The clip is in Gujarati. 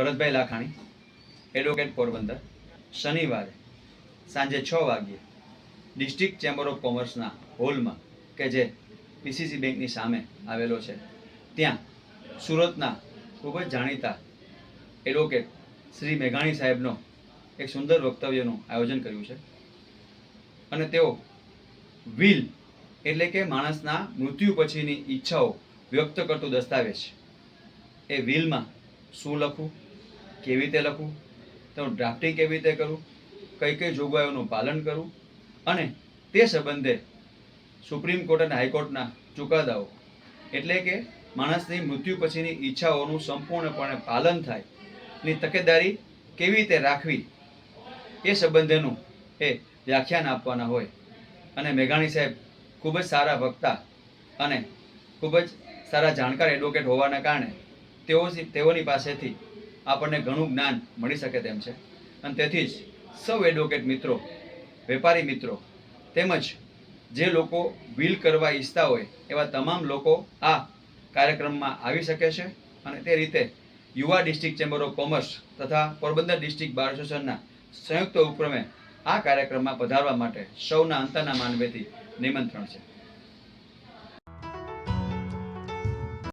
ભરતભાઈ લાખાણી એડવોકેટ પોરબંદર, શનિવારે સાંજે છ વાગ્યે ડિસ્ટ્રિક્ટ ચેમ્બર ઓફ કોમર્સના હોલમાં કે જે પીસીસી બેંકની સામે આવેલો છે, ત્યાં સુરતના ખૂબ જ જાણીતા એડવોકેટ શ્રી મેઘાણી સાહેબનો એક સુંદર વક્તવ્યનું આયોજન કર્યું છે. અને તેઓ વિલ એટલે કે માણસના મૃત્યુ પછીની ઈચ્છાઓ વ્યક્ત કરતું દસ્તાવેજ એ વિલમાં શું લખવું કેવી રીતે લખવું તેનું ડ્રાફ્ટિંગ કેવી રીતે કરવું કઈ કઈ જોગવાઈઓનું પાલન કરવું અને તે સંબંધે સુપ્રીમ કોર્ટ અને હાઈકોર્ટના ચુકાદાઓ. એટલે કે માણસની મૃત્યુ પછીની ઈચ્છાઓનું સંપૂર્ણપણે પાલન થાય. ની તકેદારી કેવી રીતે રાખવી? એ સંબંધેનું એ વ્યાખ્યાન આપવાના હોય. અને મેઘાણી સાહેબ ખૂબ જ સારા વક્તા અને ખૂબ જ સારા જાણકાર એડવોકેટ હોવાના કારણે તેઓ તેઓની પાસેથી આપણને ઘણું જ્ઞાન મળી શકે તેમ છે. અને તેથી જ સૌ એડવોકેટ મિત્રો, વેપારી મિત્રો, તેમજ જે લોકો વિલ કરવા ઈચ્છતા હોય, એવા તમામ લોકો આ કાર્યક્રમમાં આવી શકે છે. અને તે રીતે યુવા ડિસ્ટ્રિક્ટ ચેમ્બર ઓફ કોમર્સ તથા પોરબંદર ડિસ્ટ્રિક્ટ બાર એસોસિએશનના સંયુક્ત ઉપક્રમે આ કાર્યક્રમમાં પધારવા માટે સૌના અંતરના માનવેથી નિમંત્રણ છે.